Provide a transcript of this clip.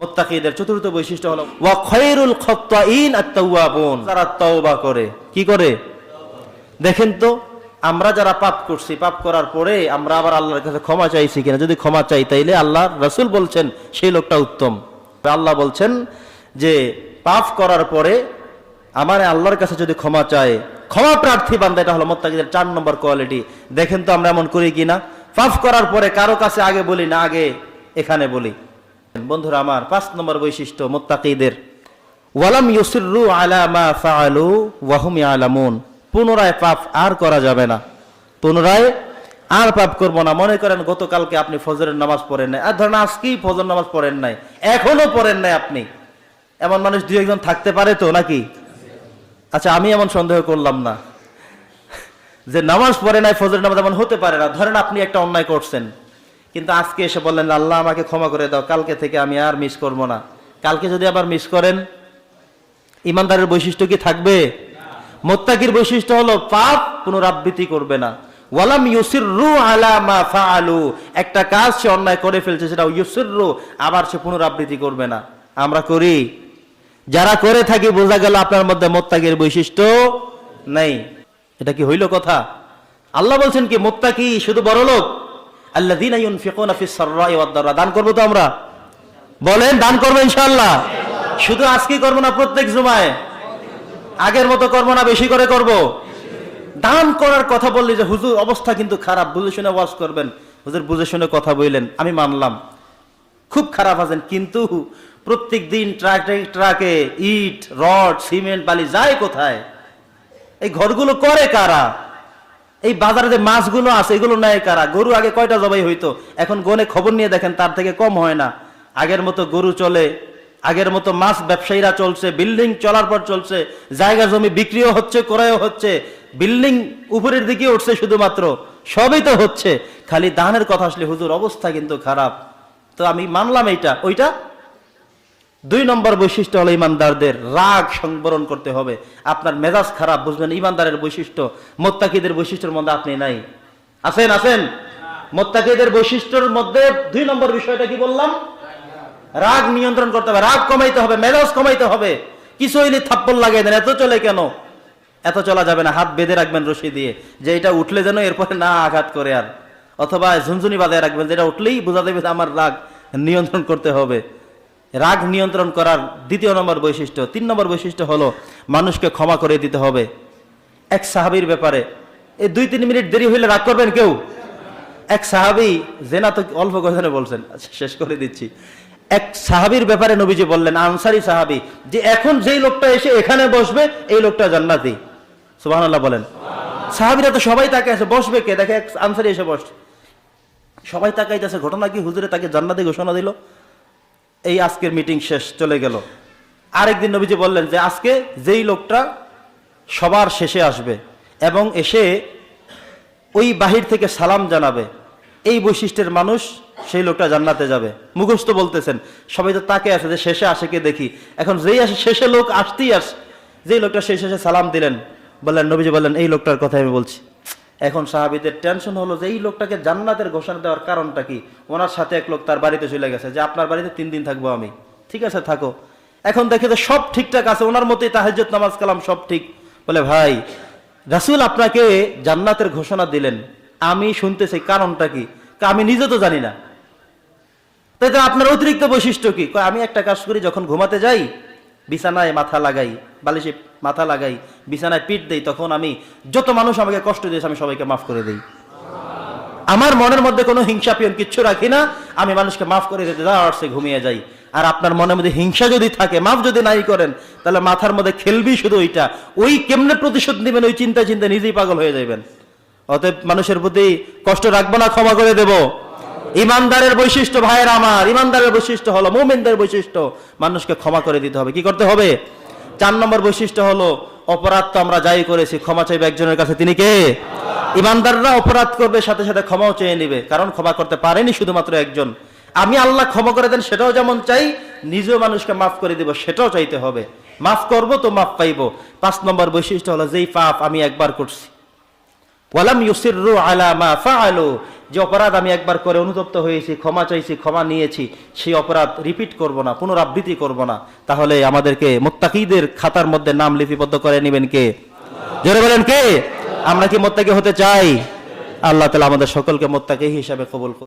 মোত্তাকিদের চতুর্থ বৈশিষ্ট্য হলো ওয়া খয়রুল খত্তাইন আত-তাওয়াবুন। যারা তওবা করে কি করে? দেখেন তো আমরা যারা পাপ করছি পাপ করার পরে আমরা আবার আল্লাহর কাছে ক্ষমা চাইছি কিনা। যদি ক্ষমা চাই তাইলে আল্লাহ রাসূল বলছেন সেই লোকটা উত্তম। আল্লাহ বলছেন যে পাপ করার পরে আমার আল্লাহর কাছে যদি ক্ষমা চায় ক্ষমা প্রার্থী বান্দা এটা হলো মোত্তাকিদের চার নম্বর কোয়ালিটি। দেখেন তো আমরা এমন করি কিনা? পাপ করার পরে কারও কাছে আগে বলি না আগে এখানে বলি। বন্ধুরা, আমার পাঁচ নম্বর বৈশিষ্ট্য মোত্তাকিদের। ওয়ালাম ইউসিরু আলা মা ফাআলু ওয়া হুম ইয়ালামুন। পুনরায় পাপ আর করা যাবে না। পুনরায় আর পাপ করব না। মনে করেন, গতকালকে আপনি ফজরের নামাজ পড়েন নাই। আর ধরেন, আজকেই ফজর নামাজ পড়েন নাই। এখনও পড়েন নাই আপনি। এমন মানুষ দুই একজন থাকতে পারে তো নাকি? আচ্ছা আমি এমন সন্দেহ করলাম না। যে নামাজ পড়ে নাই, ফজরের নামাজ এমন হতে পারে না। ধরেন, আপনি একটা অন্যায় করছেন। কিন্তু আজকে এসে বললেন, আল্লাহ আমাকে ক্ষমা করে দাও, কালকে থেকে আমি আর মিস করব না। কালকে যদি আবার মিস করেন, ইমানদারের বৈশিষ্ট্য কি থাকবে? মোত্তাকির বৈশিষ্ট্য হলো, পাপ পুনরাবৃত্তি করবে না। ওয়ালাম ইউসিররু আলা মা ফাআলু। একটা কাজ সে অন্যায় করে ফেলছে সেটা ইউসিররু, আবার সে পুনরাবৃত্তি করবে না। আমরা করি। যারা করে থাকি, বোঝা গেল আপনার মধ্যে মোত্তাকির বৈশিষ্ট্য নেই। এটা কি হইল কথা? আল্লাহ বলছেন কি, মোত্তাকি শুধু বড় লোক সাররাই ওয়াদ দান করব তো আমরা? বলেন, দান করব ইনশাআল্লাহ। শুধু আজকে করব না প্রত্যেক জুমায়। আগের মতো করব না, বেশি করে করব। দান করার কথা বললি যে হুজুর, অবস্থা কিন্তু খারাপ। বুঝে শুনে ওয়াজ করবেন। হুজুর, বুঝে শুনে কথা বললেন আমি মানলাম। খুব খারাপ আছেন, কিন্তু প্রত্যেক দিন ট্রাকে ট্রাকে ইট, রড, সিমেন্ট, বালি যায় কোথায়। এই ঘরগুলো করে কারা? এই বাজারে যে মাছগুলো আছে, এগুলো নেয় কারা? গরু আগে কয়টা জবাই হইতো? এখন গনে খবর নিয়ে দেখেন, তার থেকে কম হয় না। আগের মতো গরু চলে, আগের মতো মাছ ব্যবসায়ীরা চলছে, বিল্ডিং চলার পর চলছে, জায়গা জমি বিক্রিও হচ্ছে, ক্রয়ও হচ্ছে, বিল্ডিং উপরের দিকে উঠছে শুধুমাত্র, সবই তো হচ্ছে। খালি দানের কথা আসলে হুজুর, অবস্থা কিন্তু খারাপ। তো আমি মানলাম এইটা, ওইটা দুই নম্বর বৈশিষ্ট্য হলো ইমানদারদের রাগ সংবরণ করতে হবে। আপনার মেজাজ খারাপ, বুঝবেন, ইমানদারের বৈশিষ্ট্য, মোত্তাকিদের বৈশিষ্ট্যের মধ্যে আপনি নাই। আছেন আছেন? মোত্তাকিদের বৈশিষ্ট্যের মধ্যে দুই নম্বর বিষয়টা কি বললাম? রাগ নিয়ন্ত্রণ করতে হবে, রাগ কমাইতে হবে, মেজাজ কমাইতে হবে। কিছু হইলে থাপ্পড় লাগিয়ে দেন, এত চলে কেন? এত চলা যাবে না, হাত বেঁধে রাখবেন রশি দিয়ে। যে এটা উঠলে যেন এরপরে না আঘাত করে আর। অথবা ঝুনঝুনি বাজায় রাখবেন, যেটা উঠলেই বোঝা দেবে আমার রাগ নিয়ন্ত্রণ করতে হবে। রাগ নিয়ন্ত্রণ করার দ্বিতীয় নম্বর বৈশিষ্ট্য। তিন নম্বর বৈশিষ্ট্য হলো মানুষকে ক্ষমা করে দিতে হবে। এক সাহাবির ব্যাপারে এই দুই তিন মিনিট দেরি হইলে রাগ করবেন কেউ? এক সাহাবি জেনা তো অল্প কথানে বলছেন আচ্ছা, শেষ করে দিচ্ছি। এক সাহাবির ব্যাপারে নবীজি বললেন আনসারি সাহাবি যে এখন যেই লোকটা এসে এখানে বসবে এই লোকটা জান্নাতি। সুবহানাল্লাহ বলেন। সাহাবিরা তো সবাই তাকে আছে বসবে কে? দেখে এক আনসারি এসে বসছে। সবাই তাকাইতেছে ঘটনা কি? হুজুরে তাকে জান্নাতি ঘোষণা দিল। এই আজকের মিটিং শেষ, চলে গেল। আরেকদিন নবীজি বললেন যে, আজকে যেই লোকটা সবার শেষে আসবে এবং এসে ওই বাহির থেকে সালাম জানাবে, এই বৈশিষ্ট্যের মানুষ সেই লোকটা জান্নাতে যাবে। মুখস্থ বলতেছেন, সবাই তো তাকে আছে যে শেষে আসে কে দেখি। এখন যেই আসে, শেষে লোক আসতেই আস। যেই লোকটা শেষে সালাম দিলেন, বললেন, নবীজি বললেন, এই লোকটার কথা আমি বলছি। এখন সাহাবিদের টেনশন হলো যে, এই লোকটাকে জান্নাতের ঘোষণা দেওয়ার কারণটা কি? ওনার সাথে এক লোক তার বাড়িতে চলে গেছে, যে আপনার বাড়িতে তিন দিন থাকব আমি। ঠিক আছে, থাকো। এখন দেখে যে সব ঠিকঠাক আছে, ওনার মতোই তাহাজ্জুদ, নামাজ, কালাম সব ঠিক। বলে, ভাই, রাসূল আপনাকে জান্নাতের ঘোষণা দিলেন। আমি শুনতেছি, কারণটা কি? আমি নিজে তো জানি না। তাই আপনার অতিরিক্ত বৈশিষ্ট্য কি? আমি একটা কাজ করি, যখন ঘুমাতে যাই বিছানায় মাথা লাগাই, বালিশে মাথা লাগাই, বিছানায় পিঠ দেই, তখন আমি যত মানুষ আমাকে কষ্ট দিয়েছে, আমি সবাইকে মাফ করে দেই। আমার মনের মধ্যে কোনো হিংসা পিয়ন কিচ্ছু রাখি না, আমি মানুষকে মাফ করে দিতে দাঁড়াচ্ছে ঘুমিয়ে যাই। আর আপনার মনের মধ্যে হিংসা যদি থাকে, মাফ যদি নাই করেন, তাহলে মাথার মধ্যে খেলবি শুধু ওইটা। ওই কেমনে প্রতিশোধ নেবেন, ওই চিন্তা চিন্তা নিজেই পাগল হয়ে যাবেন অতএব মানুষের প্রতি কষ্ট রাখব না, ক্ষমা করে দেব। ইমানদারের বৈশিষ্ট্য ভাইয়ের আমার, ইমানদারের বৈশিষ্ট্য হলো মোমেনদের বৈশিষ্ট্য। মানুষকে ক্ষমা করে দিতে হবে। কি করতে হবে? চার নম্বর বৈশিষ্ট্য হলো, অপরাধ তো আমরা যাই করেছি, ক্ষমা চাইবে একজনের কাছে। তিনি কে? ইমানদাররা অপরাধ করবে, সাথে সাথে ক্ষমাও চেয়ে নিবে। কারণ ক্ষমা করতে পারেনি শুধুমাত্র একজন। আমি আল্লাহ ক্ষমা করে দেন, সেটাও যেমন চাই, নিজেও মানুষকে মাফ করে দিব, সেটাও চাইতে হবে। মাফ করব তো মাফ পাইবো। পাঁচ নম্বর বৈশিষ্ট্য হলো, যেই পাপ আমি একবার করছি। ওয়ালাম ইউসিররু আলা মা ফাআলু যে অপরাধ আমি একবার করে অনুতপ্ত হয়েছি, ক্ষমা চাইছি, ক্ষমা নিয়েছি, সেই অপরাধ রিপিট করব না, পুনরাবৃত্তি করব না। তাহলে আমাদেরকে মোত্তাকিদের খাতার মধ্যে নাম লিপিবদ্ধ করে নেবেন কে? জোরে বলেন কে? আমরা কি মোত্তাকি হতে চাই? আল্লাহ তালা আমাদের সকলকে মোত্তাকি হিসাবে কবুল।